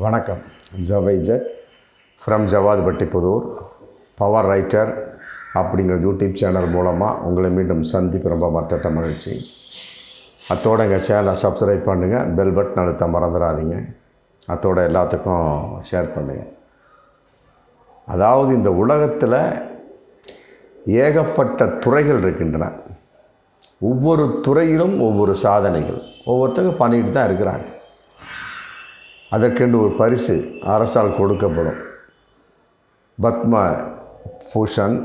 வணக்கம். ஜவைஜட் from Jawad Puthur power writer அப்படிங்கிற YouTube channel மூலமாக உங்களை மீண்டும் சந்திப்பு ரொம்ப மற்ற மகிழ்ச்சி. அத்தோட எங்கள் சேனலை சப்ஸ்கிரைப் பண்ணுங்கள் பெல் பட்டன் அழுத்த மறந்துடாதீங்க. அத்தோட எல்லாத்துக்கும் ஷேர் பண்ணுங்கள் அதாவது இந்த உலகத்தில் ஏகப்பட்ட துறைகள் இருக்கின்றன. ஒவ்வொரு துறையிலும் ஒவ்வொரு சாதனைகள். ஒவ்வொருத்தங்க பண்ணிட்டு தான் இருக்கிறாங்க. அதற்கென்று ஒரு பரிசு அரசால் கொடுக்கப்படும். பத்ம பூஷன்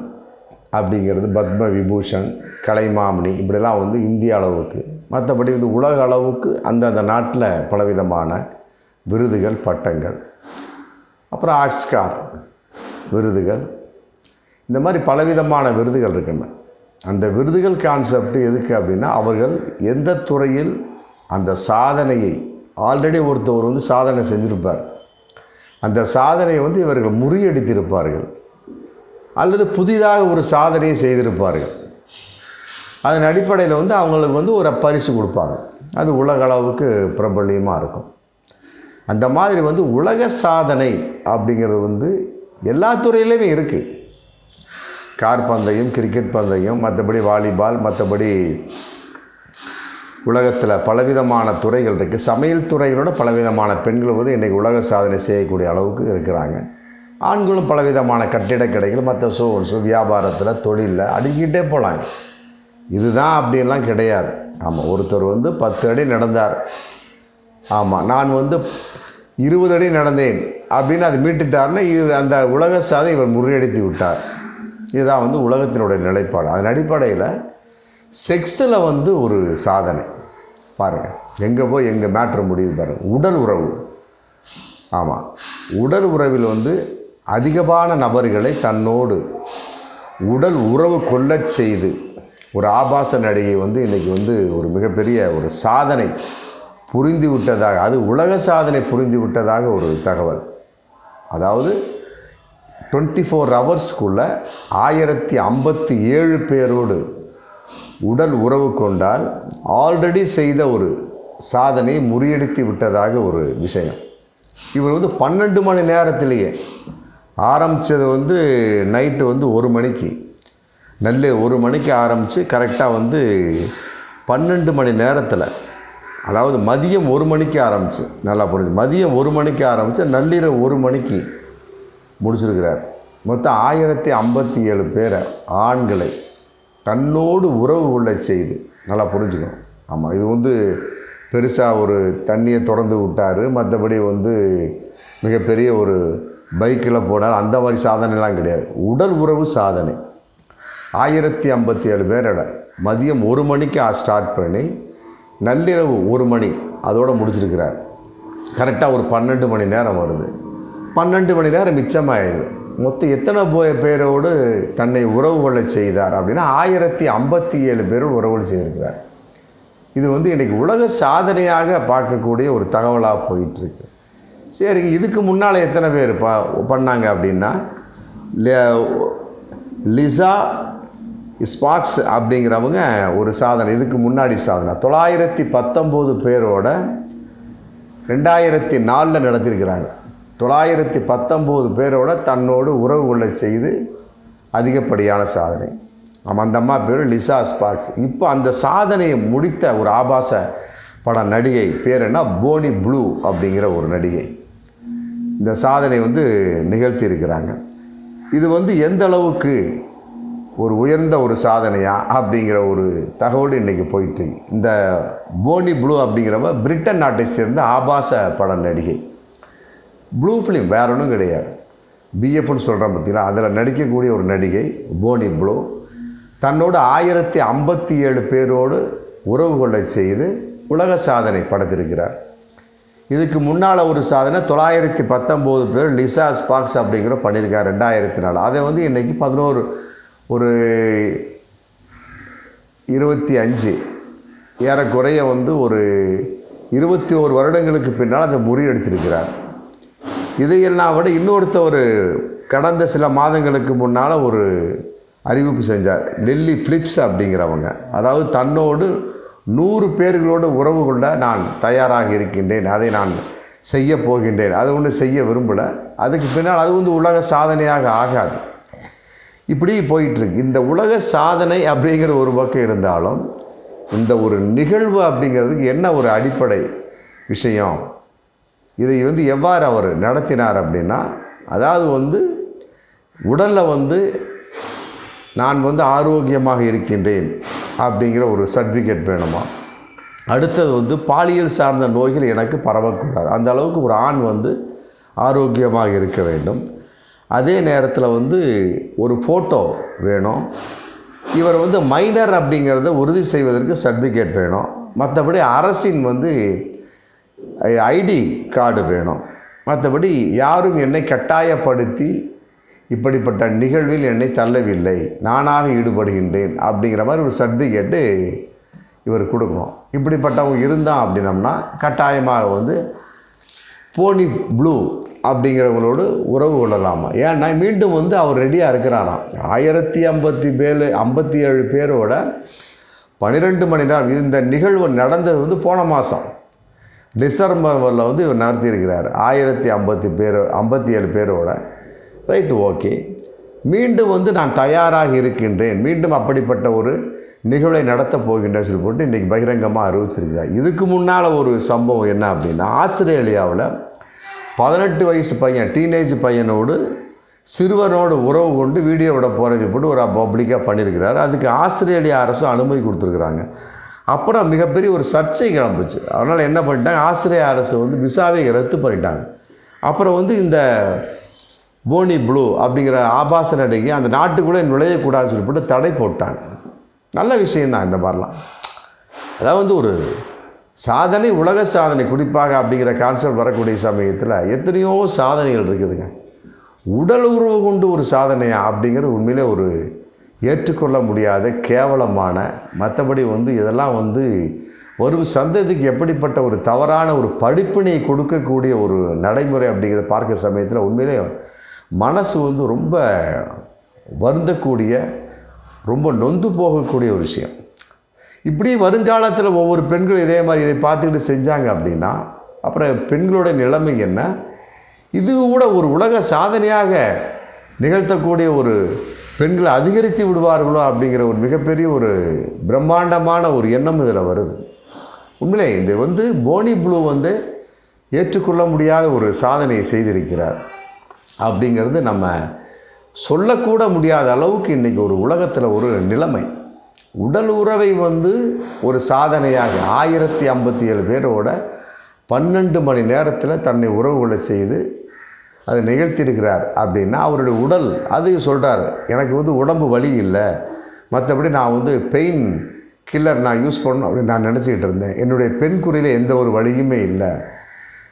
அப்படிங்கிறது பத்ம விபூஷன் கலைமாமணி இப்படிலாம் வந்து இந்திய அளவுக்கு மற்றபடி வந்து உலக அளவுக்கு அந்தந்த நாட்டில் பலவிதமான விருதுகள் பட்டங்கள். அப்புறம் ஆக்ஸ்கார் விருதுகள். இந்த மாதிரி பலவிதமான விருதுகள் இருக்கின்றன அந்த விருதுகள் கான்செப்ட் எதுக்கு அப்படின்னா அவர்கள் எந்த துறையில் அந்த சாதனையை ஆல்ரெடி ஒருத்தவர் வந்து சாதனை செஞ்சுருப்பார். அந்த சாதனையை வந்து இவர்கள் முறியடித்திருப்பார்கள். அல்லது புதிதாக ஒரு சாதனையை செய்திருப்பார்கள். அதன் அடிப்படையில் வந்து அவங்களுக்கு வந்து ஒரு பரிசு கொடுப்பாங்க. அது உலக அளவுக்கு பிரபல்யமாக இருக்கும். அந்த மாதிரி வந்து உலக சாதனை அப்படிங்கிறது வந்து எல்லா துறையிலையுமே இருக்குது கார் பந்தயம் கிரிக்கெட் பந்தயம் மற்றபடி வாலிபால் மற்றபடி உலகத்தில் பலவிதமான துறைகள் இருக்குது சமையல் துறைகளோட பலவிதமான பெண்கள் வந்து இன்றைக்கி உலக சாதனை செய்யக்கூடிய அளவுக்கு இருக்கிறாங்க. ஆண்களும் பலவிதமான கட்டிடக்கடைகள் மற்ற சோர்ஸு வியாபாரத்தில் தொழிலில் அடுக்கிட்டே போகலாம் இதுதான் அப்படின்லாம் கிடையாது. ஆமாம் ஒருத்தர் வந்து பத்து அடி நடந்தார். ஆமாம் நான் வந்து இருபது அடி நடந்தேன் அப்படின்னு அது மீட்டுட்டார்னா இது அந்த உலக சாதனை இவர் முறியடித்து விட்டார். இதுதான் வந்து உலகத்தினுடைய நிலைப்பாடு. அதன் அடிப்படையில் செக்ஸில் வந்து ஒரு சாதனை. பாருங்கள் எங்கே போய் எங்கே மேட்ரு முடியுது பாருங்கள் உடல் உறவு. ஆமாம் உடல் உறவில் வந்து அதிகமான நபர்களை தன்னோடு உடல் உறவு கொள்ளச் செய்து ஒரு ஆபாச நடிகை வந்து இன்றைக்கி வந்து ஒரு மிகப்பெரிய ஒரு சாதனை புரிந்து விட்டதாக அது உலக சாதனை புரிந்து விட்டதாக ஒரு தகவல். அதாவது டுவெண்ட்டி ஃபோர் ஹவர்ஸ்க்குள்ளே ஆயிரத்தி ஐம்பத்தி ஏழு பேரோடு உடல் உறவு கொண்டால் ஆல்ரெடி செய்த ஒரு சாதனையை முறியடித்து விட்டதாக ஒரு விஷயம். இவர் வந்து பன்னெண்டு மணி நேரத்திலேயே ஆரம்பித்தது வந்து நைட்டு வந்து ஒரு மணிக்கு. நல்ல ஒரு மணிக்கு ஆரம்பித்து கரெக்டாக வந்து பன்னெண்டு மணி நேரத்தில் அதாவது மதியம் ஒரு மணிக்கு ஆரம்பிச்சு நல்லா புரிஞ்சு மதியம் ஒரு மணிக்கு ஆரம்பித்து நள்ளிரவு ஒரு மணிக்கு முடிச்சிருக்கிறார். மொத்தம் ஆயிரத்தி ஐம்பத்தி ஏழு பேரை ஆண்களை தன்னோடு உறவு கொள்ள செய்து. நல்லா புரிஞ்சுக்கணும். ஆமாம் இது வந்து பெருசாக ஒரு தண்ணியை திறந்து விட்டார். மற்றபடி வந்து மிகப்பெரிய ஒரு பைக்கில் போனார். அந்த மாதிரி சாதனைலாம் கிடையாது. உடல் உறவு சாதனை. ஆயிரத்தி ஐம்பத்தி ஏழு பேரோட மதியம் ஒரு மணிக்கு ஸ்டார்ட் பண்ணி நள்ளிரவு ஒரு மணி அதோடு முடிச்சிருக்கிறார். கரெக்டாக ஒரு பன்னெண்டு மணி நேரம் வருது. பன்னெண்டு மணி நேரம் மிச்சமாயிடுது. மொத்தம் எத்தனை போய் பேரோடு தன்னை உறவு கொள்ள செய்தார் அப்படின்னா ஆயிரத்தி ஐம்பத்தி ஏழு பேரும் உறவு செய்திருக்கிறார். இது வந்து இன்றைக்கி உலக சாதனையாக பார்க்கக்கூடிய ஒரு தகவலாக போயிட்டுருக்கு. சரி இதுக்கு முன்னால் எத்தனை பேர் பா பண்ணாங்க அப்படின்னா லிசா ஸ்பார்க்ஸ் அப்படிங்கிறவங்க ஒரு சாதனை இதுக்கு முன்னாடி சாதனை. தொள்ளாயிரத்தி பத்தொம்போது பேரோட ரெண்டாயிரத்தி நாலில் நடத்தியிருக்கிறாங்க தொள்ளாயிரத்தி பத்தொம்போது பேரோட தன்னோடு உறவு கொள்ள செய்து அதிகப்படியான சாதனை. ஆமாம் அந்த அம்மா பேர் லிசா ஸ்பாக்ஸ் இப்போ அந்த சாதனையை முடித்த ஒரு ஆபாச பட நடிகை பேர் என்ன? போனி ப்ளூ அப்படிங்கிற ஒரு நடிகை. இந்த சாதனை வந்து நிகழ்த்தி இருக்கிறாங்க. இது வந்து எந்த அளவுக்கு ஒரு உயர்ந்த ஒரு சாதனையா அப்படிங்கிற ஒரு தகவல் இன்றைக்கி போயிட்டு இந்த போனி ப்ளூ அப்படிங்கிறவ பிரிட்டன் நாட்டை சேர்ந்த ஆபாச பட நடிகை. ப்ளூ ஃபிலிம் வேற ஒன்றும் கிடையாது. பிஎஃப்னு சொல்கிறேன் பார்த்தீங்களா அதில் நடிக்கக்கூடிய ஒரு நடிகை போனி ப்ளூ தன்னோடு ஆயிரத்தி ஐம்பத்தி ஏழு பேரோடு உறவு கொள்ள செய்து உலக சாதனை படைத்திருக்கிறார். இதுக்கு முன்னால் ஒரு சாதனை தொள்ளாயிரத்தி பத்தொம்போது பேர் லிசா ஸ்பாக்ஸ் அப்படிங்கிற பண்ணியிருக்கார் ரெண்டாயிரத்தி நாலு. அதை வந்து இன்றைக்கி பதினோரு ஒரு இருபத்தி அஞ்சு ஏறக்குறைய வந்து ஒரு இருபத்தி ஓரு வருடங்களுக்கு பின்னால் அதை முறியடிச்சிருக்கிறார். இதையெல்லாம் விட இன்னொருத்தவர் கடந்த சில மாதங்களுக்கு முன்னால் ஒரு அறிவிப்பு செஞ்சார். லில்லி ஃபிலிப்ஸ் அப்படிங்கிறவங்க. அதாவது தன்னோடு நூறு பேர்களோடு உறவு கொள்ள நான் தயாராக இருக்கின்றேன். அதை நான் செய்ய போகின்றேன். அது ஒன்று செய்ய விரும்பலை. அதுக்கு பின்னால் அது வந்து உலக சாதனையாக ஆகாது. இப்படி போயிட்டுருக்கு. இந்த உலக சாதனை அப்படிங்கிற ஒரு பக்கம் இருந்தாலும் இந்த ஒரு நிகழ்வு அப்படிங்கிறதுக்கு என்ன ஒரு அடிப்படை விஷயம்? இதை வந்து எவ்வாறு அவர் நடத்தினார் அப்படின்னா அதாவது வந்து உடலில் வந்து நான் வந்து ஆரோக்கியமாக இருக்கின்றேன் அப்படிங்கிற ஒரு சர்டிஃபிகேட் வேணுமா? அடுத்தது வந்து பாலியல் சார்ந்த நோய்கள் எனக்கு பரவக்கூடாது. அந்த அளவுக்கு ஒரு ஆண் வந்து ஆரோக்கியமாக இருக்க வேண்டும். அதே நேரத்தில் வந்து ஒரு ஃபோட்டோ வேணும். இவர் வந்து மைனர் அப்படிங்கிறத உறுதி செய்வதற்கு சர்டிஃபிகேட் வேணும். மற்றபடி அரசின் வந்து ஐடி கார்டு வேணும். மற்றபடி யாரும் என்னை கட்டாயப்படுத்தி இப்படிப்பட்ட நிகழ்வில் என்னை தள்ளவில்லை. நானாக ஈடுபடுகின்றேன் அப்படிங்கிற மாதிரி ஒரு சர்டிஃபிகேட்டு இவர் கொடுக்கணும். இப்படிப்பட்டவங்க இருந்தான் அப்படின்னம்னா கட்டாயமாக வந்து போனி ப்ளூ அப்படிங்கிறவங்களோடு உறவு கொள்ளலாமா? ஏன்னா மீண்டும் வந்து அவர் ரெடியாக இருக்கிறாராம். ஆயிரத்தி ஐம்பத்தி பேரு ஐம்பத்தி ஏழு பேரோட பன்னிரெண்டு மணி நேரம் இந்த நிகழ்வு நடந்தது வந்து போன மாதம் டிசம்பரில் வந்து இவர் நடத்தியிருக்கிறார். ஆயிரத்தி ஐம்பத்தி பேர் ஐம்பத்தி ஏழு பேரோட. Right okay. மீண்டும் வந்து நான் தயாராக இருக்கின்றேன். மீண்டும் அப்படிப்பட்ட ஒரு நிகழ்வை நடத்தப் போகின்றேன் சொல்லி போட்டு இன்றைக்கி பகிரங்கமாக அறிவிச்சிருக்கிறார். இதுக்கு முன்னால் ஒரு சம்பவம் என்ன அப்படின்னா ஆஸ்திரேலியாவில் பதினெட்டு வயசு பையன் டீனேஜ் பையனோடு சிறுவனோடு உறவு கொண்டு வீடியோ விட போகிறது போட்டு ஒரு பப்ளிக்காக பண்ணியிருக்கிறார். அதுக்கு ஆஸ்திரேலியா அரசு அனுமதி கொடுத்துருக்குறாங்க. அப்புறம் மிகப்பெரிய ஒரு சர்ச்சை கிளம்புச்சு. அதனால் என்ன பண்ணிட்டாங்க? ஆசிரிய அரசு வந்து விசாவை ரத்து பண்ணிட்டாங்க. அப்புறம் வந்து இந்த போனி ப்ளூ அப்படிங்கிற ஆபாச நடிகை அந்த நாட்டுக்குள்ளே நுழையக்கூடாதுன்னு சொல்லி போட்டு தடை போட்டாங்க. நல்ல விஷயந்தான் இந்த மாதிரிலாம். அதாவது வந்து ஒரு சாதனை உலக சாதனை குறிப்பாக அப்படிங்கிற கான்செப்ட் வரக்கூடிய சமயத்தில் எத்தனையோ சாதனைகள் இருக்குதுங்க. உடல் உறவு கொண்டு ஒரு சாதனையா அப்படிங்கிறது உண்மையிலே ஒரு ஏற்றுக்கொள்ள முடியாத கேவலமான மற்றபடி வந்து இதெல்லாம் வந்து வரும் சந்ததிக்கு எப்படிப்பட்ட ஒரு தவறான ஒரு படிப்பினை கொடுக்கக்கூடிய ஒரு நடைமுறை அப்படிங்கிறத பார்க்குற சமயத்தில் உண்மையிலே மனசு வந்து ரொம்ப வருந்தக்கூடிய ரொம்ப நொந்து போகக்கூடிய ஒரு விஷயம். இப்படி வருங்காலத்தில் ஒவ்வொரு பெண்களும் இதே மாதிரி இதை பார்த்துக்கிட்டு செஞ்சாங்க அப்படின்னா அப்புறம் பெண்களோட நிலைமை என்ன? இது கூட ஒரு உலக சாதனையாக நிகழ்த்தக்கூடிய ஒரு பெண்கள் அதிகரித்து விடுவார்களோ அப்படிங்கிற ஒரு மிகப்பெரிய ஒரு பிரம்மாண்டமான ஒரு எண்ணம் இதில் வருது. உண்மையிலே இது வந்து போனி ப்ளூ வந்து ஏற்றுக்கொள்ள முடியாத ஒரு சாதனையை செய்திருக்கிறார். அப்படிங்கிறது நம்ம சொல்லக்கூட முடியாத அளவுக்கு இன்றைக்கி ஒரு உலகத்தில் ஒரு நிலைமை. உடல் உறவை வந்து ஒரு சாதனையாக ஆயிரத்தி ஐம்பத்தி ஏழு பேரோட பன்னெண்டு மணி நேரத்தில் தன்னை உறவுகளை செய்து அதை நிகழ்த்தியிருக்கிறார் அப்படின்னா அவருடைய உடல் அது சொல்கிறார் எனக்கு வந்து உடம்பு வலி இல்லை. மற்றபடி நான் வந்து பெயின் கில்லர் நான் யூஸ் பண்ணணும் அப்படின்னு நான் நினச்சிக்கிட்டு இருந்தேன். என்னுடைய பெண் குறையில் எந்த ஒரு வழியுமே இல்லை.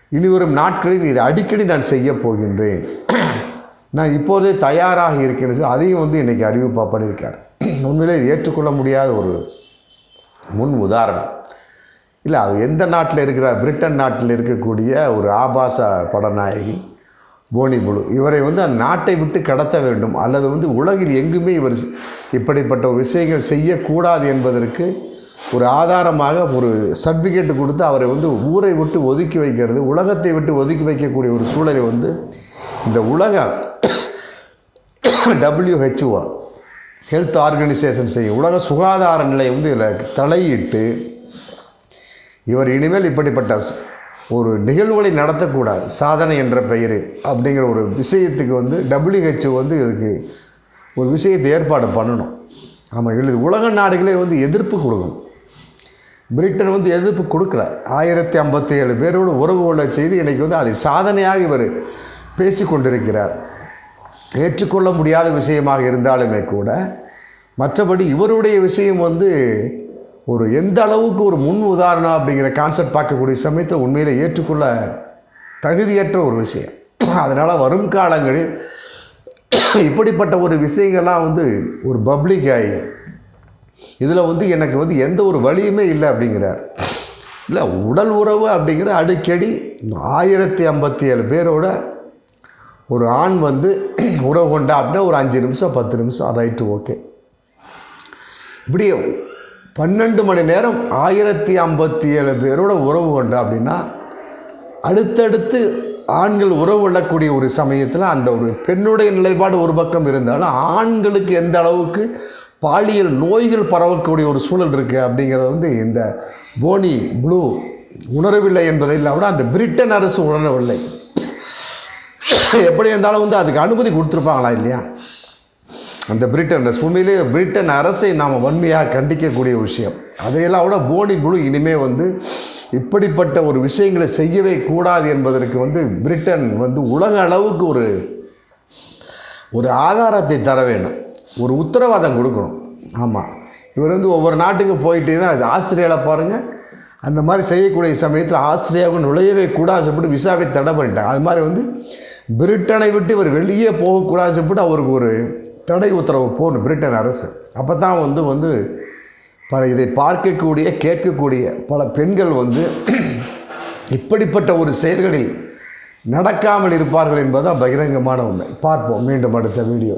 இனி வரும் நாட்களில் இதை அடிக்கடி நான் செய்ய போகின்றேன். நான் இப்போதே தயாராக இருக்கேன்னு அதையும் வந்து இன்றைக்கி அறிவிப்பாக பண்ணியிருக்கார். உண்மையிலே ஏற்றுக்கொள்ள முடியாத ஒரு முன் உதாரணம். இல்லை அது எந்த நாட்டில் இருக்கிற பிரிட்டன் நாட்டில் இருக்கக்கூடிய ஒரு ஆபாச படநாயகி. போனிபுழு இவரை வந்து அந்த நாட்டை விட்டு கடத்த வேண்டும். அல்லது வந்து உலகில் எங்குமே இவர் இப்படிப்பட்ட ஒரு விஷயங்கள் செய்யக்கூடாது என்பதற்கு ஒரு ஆதாரமாக ஒரு சர்டிஃபிகேட் கொடுத்து அவரை வந்து ஊரை விட்டு ஒதுக்கி வைக்கிறது உலகத்தை விட்டு ஒதுக்கி வைக்கக்கூடிய ஒரு சூழலை வந்து இந்த உலக டபிள்யூஹெச்ஓ ஹெல்த் ஆர்கனைசேஷன் செய்யும் உலக சுகாதார நிலையம் வந்து இதில் தலையிட்டு இவர் இனிமேல் இப்படிப்பட்ட ஒரு நிகழ்வுகளை நடத்தக்கூடாது. சாதனை என்ற பெயரில் அப்படிங்கிற ஒரு விஷயத்துக்கு வந்து டபிள்யூஹெச்ஓ வந்து இதுக்கு ஒரு விஷயத்தை ஏற்பாடு பண்ணணும். ஆமாம் எழுது. உலக நாடுகளே வந்து எதிர்ப்பு கொடுக்கணும். பிரிட்டன் வந்து எதிர்ப்பு கொடுக்கல. ஆயிரத்தி ஐம்பத்தி ஏழு பேரோடு உறவு கொள்ள செய்து இன்றைக்கி வந்து அதை சாதனையாக இவர் பேசி கொண்டிருக்கிறார். ஏற்றுக்கொள்ள முடியாத விஷயமாக இருந்தாலுமே கூட மற்றபடி இவருடைய விஷயம் வந்து ஒரு எந்த அளவுக்கு ஒரு முன் உதாரணம் அப்படிங்கிற கான்செப்ட் பார்க்கக்கூடிய சமயத்தில் உண்மையில் ஏற்றுக்கொள்ள தகுதியற்ற ஒரு விஷயம். அதனால் வரும் காலங்களில் இப்படிப்பட்ட ஒரு விஷயங்கள்லாம் வந்து ஒரு பப்ளிக் ஆகி இதில் வந்து எனக்கு வந்து எந்த ஒரு வழியுமே இல்லை அப்படிங்கிறார். இல்லை உடல் உறவு அப்படிங்கிற அடிக்கடி ஆயிரத்தி ஐம்பத்தி ஏழு பேரோட ஒரு ஆண் வந்து உறவு கொண்டா அப்படின்னா ஒரு அஞ்சு நிமிஷம் பத்து நிமிஷம் ரைட்டு ஓகே இப்படியே பன்னெண்டு மணி நேரம் ஆயிரத்தி ஐம்பத்தி ஏழு பேரோட உறவு கொண்டா அப்படின்னா அடுத்தடுத்து ஆண்கள் உறவு கொள்ளக்கூடிய ஒரு சமயத்தில் அந்த ஒரு பெண்ணுடைய நிலைப்பாடு ஒரு பக்கம் இருந்தாலும் ஆண்களுக்கு எந்த அளவுக்கு பாலியல் நோய்கள் பரவக்கூடிய ஒரு சூழல் இருக்குது அப்படிங்கிறது வந்து இந்த போனி ப்ளூ உணரவில்லை என்பதை இல்லாமல் அந்த பிரிட்டன் அரசு உணரவில்லை. எப்படி இருந்தாலும் வந்து அதுக்கு அனுமதி கொடுத்துருப்பாங்களா இல்லையா? அந்த பிரிட்டன் அரசு உண்மையிலேயே பிரிட்டன் அரசை நாம் வன்மையாக கண்டிக்கக்கூடிய விஷயம். அதையெல்லாம் விட போனி குழு இனிமேல் வந்து இப்படிப்பட்ட ஒரு விஷயங்களை செய்யவே கூடாது என்பதற்கு வந்து பிரிட்டன் வந்து உலக அளவுக்கு ஒரு ஒரு ஆதாரத்தை தர வேண்டும். ஒரு உத்தரவாதம் கொடுக்கணும். ஆமாம் இவர் வந்து ஒவ்வொரு நாட்டுக்கு போயிட்டு தான் ஆஸ்திரேலியாவில் பாருங்கள் அந்த மாதிரி செய்யக்கூடிய சமயத்தில் ஆஸ்திரேலியாவுக்கு நுழையவே கூடாதுன்னு சொல்லிட்டு விசாவை தடை பண்ணிட்டாங்க. அது மாதிரி வந்து பிரிட்டனை விட்டு இவர் வெளியே போகக்கூடாதுன்னு சொல்லிட்டு அவருக்கு ஒரு தடை உத்தரவு போகணும் பிரிட்டன் அரசு. அப்போ தான் வந்து வந்து பல இதை பார்க்கக்கூடிய கேட்கக்கூடிய பல பெண்கள் வந்து இப்படிப்பட்ட ஒரு செயல்களில் நடக்காமல் இருப்பார்கள் என்பதுதான் பகிரங்கமான உண்மை. பார்ப்போம் மீண்டும் அடுத்த வீடியோ.